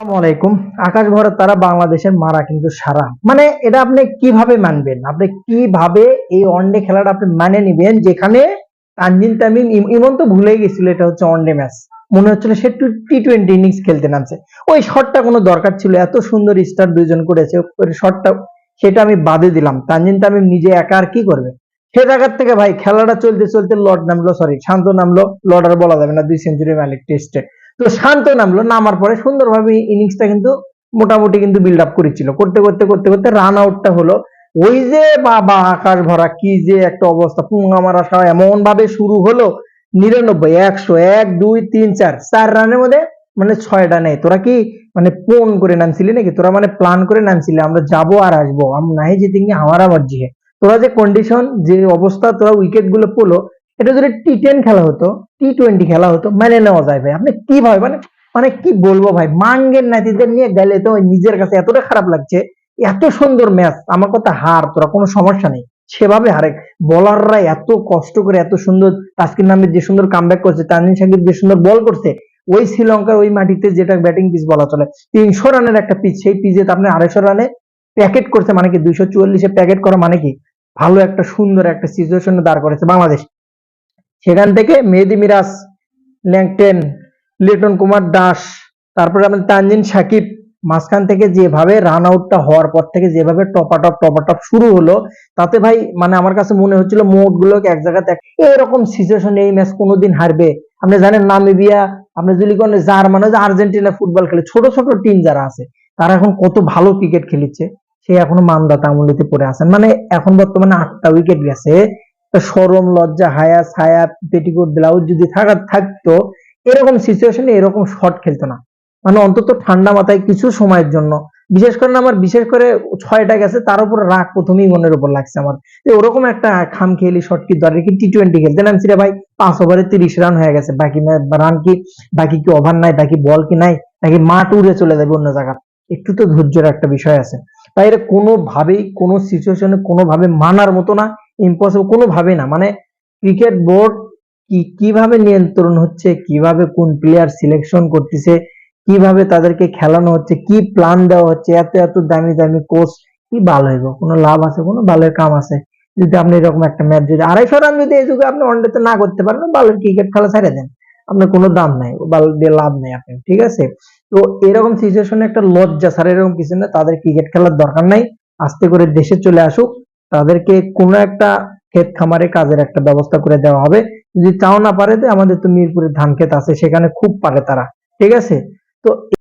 আলাইকুম। আকাশ ভরা তারা বাংলাদেশের মারা কিন্তু সারা। মানে এটা আপনি কীভাবে মানবেন? আপনি কীভাবে এই ওয়ানডে খেলাটা আপনি মানে নিবেন? যেখানে তানজিন তামিম ইমন তো ভুলেই গেছিল, এটা হচ্ছে ওয়ানডে ম্যাচ মনে হচ্ছিল সে টি টোয়েন্টি ইনিংস খেলতে নামছে। ওই শটটা কোনো দরকার ছিল, এত সুন্দর স্টার দুইজন করেছে শটটা সেটা আমি বাদে দিলাম। তানজিন তামিম নিজে একা আর কি করবে? সে জায়গার থেকে ভাই, খেলাটা চলতে চলতে লর্ড নামলো সরি শান্ত নামলো, লর্ড আর বলা যাবে না, দুই সেঞ্চুরি মালিক টেস্টে তো শান্ত নামলো, নামার পরে সুন্দরভাবে ইনিংসটা কিন্তু মোটামুটি কিন্তু বিল্ড আপ করেছিল। করতে করতে করতে করতে রান আউটটা হলো। ওই যে বাবা আকাশ ভরা, কি যে একটা অবস্থা, পুঙ্গা মারা সহ এমন ভাবে শুরু হলো, নিরানব্বই, একশো এক, দুই, তিন, চার চার রানের মধ্যে মানে ছয়টা নেই। তোরা কি মানে ফোন করে নামছিলি নাকি? তোরা মানে প্ল্যান করে নামছিলি, আমরা যাব আর আসব। আমরা নাই আমার আমার জিহে। তোরা যে কন্ডিশন যে অবস্থা, তোরা উইকেটগুলো পড়ল এটা যদি টি টেন খেলা হতো টি টোয়েন্টি খেলা হতো, মেনে নেওয়া যায় ভাই। আপনি কি ভাই মানে মানে কি বলব ভাই? মাঙ্গের নাতিদের নিয়ে গেলে তো নিজের কাছে এতটা খারাপ লাগছে, এত সুন্দর ম্যাচ, আমার কথা হার, তোরা কোনো সমস্যা নেই। সেভাবে হারে বলাররা এত কষ্ট করে এত সুন্দর তাস্কির নামের যে সুন্দর কামব্যাক করছে, তানজিন সাকিব যে সুন্দর বল করছে, ওই শ্রীলঙ্কার ওই মাটিতে যেটা ব্যাটিং পিচ বলা চলে, তিনশো রানের একটা পিচ সেই পিচে আপনি আড়াইশো রানে প্যাকেট করছে মানে কি দুইশো চুয়াল্লিশে প্যাকেট করা মানে কি? ভালো একটা সুন্দর একটা সিচুয়েশনে দাঁড় করেছে বাংলাদেশ। সেখান থেকে মেহেদি মিরাজ, ল্যাংটেন, লিটন কুমার দাস, তারপরে আমাদের তানজিন সাকিব, মাঝখান থেকে যেভাবে রান আউটটা হওয়ার পর থেকে যেভাবে টপাটপ টপাটপ শুরু হলো, তাতে ভাই মানে আমার কাছে মনে হচ্ছিল মোট গুলোকে এক জায়গাতে এরকম সিচুয়েশন এই ম্যাচ কোনোদিন হারবে। আপনি জানেন নামিবিয়া, আপনি যদি কোন জার্মান যে আর্জেন্টিনা ফুটবল খেলে, ছোট ছোট টিম যারা আছে, তারা এখন কত ভালো ক্রিকেট খেলেছে সে এখনও মামদাতা আমলিতে পড়ে আছেন। মানে এখন বর্তমানে আটটা উইকেট গেছে সরম লজ্জা, হায়া, ছায়া, পেটিকোট, ব্লাউজ যদি থাকা থাকতো, এরকম সিচুয়েশনে এরকম শট খেলতো না। মানে অন্তত ঠান্ডা মাথায় কিছু সময়ের জন্য। বিশেষ করে আমার বিশেষ করে ছয়টা গেছে, তার উপর রাগ প্রথমেই মনের উপর লাগছে আমার। তো ওরকম একটা খাম খেলি শট কি দরকার? কি টি টোয়েন্টি খেলতে? নামছি রে ভাই পাঁচ ওভারে তিরিশ রান হয়ে গেছে। বাকি রান কি, বাকি কি ওভার নাই, বাকি বল কি নাই, নাকি মাঠ উড়ে চলে যাবে অন্য জায়গা? একটু তো ধৈর্যের একটা বিষয় আছে। তাই এটা কোনোভাবেই, কোনো সিচুয়েশনে কোনোভাবে মানার মতো না। ইম্পসিবল কোনোভাবে না। মানে ক্রিকেট বোর্ড কি, কীভাবে নিয়ন্ত্রণ হচ্ছে, কীভাবে কোন প্লেয়ার সিলেকশন করতেছে, কীভাবে তাদেরকে খেলানো হচ্ছে, কি প্ল্যান দেওয়া হচ্ছে, এত এত দামি দামি কোচ কি ভালো হইব? কোনো লাভ আছে, কোনো ভালোর কাম আছে? যদি আপনি এরকম একটা ম্যাচ যদি, আড়াইশো রান যদি এই যুগে আপনি ওয়ানডেতে না করতে পারেন, ভালো ক্রিকেট খেলা ছেড়ে দেন। আপনার কোনো দাম নাই, ভালো দিয়ে লাভ নেই আপনি, ঠিক আছে? তো এরকম সিচুয়েশনে একটা লজ্জা স্যার এরকম কিছু না, তাদের ক্রিকেট খেলার দরকার নাই। আস্তে করে দেশে চলে আসুক। তাদেরকে কোনো একটা ক্ষেত খামারে কাজের একটা ব্যবস্থা করে দেওয়া হবে। যদি চাও না পারে, আমাদের তো মিরপুরের ধান ক্ষেত আছে, সেখানে খুব পারে তারা। ঠিক আছে? তো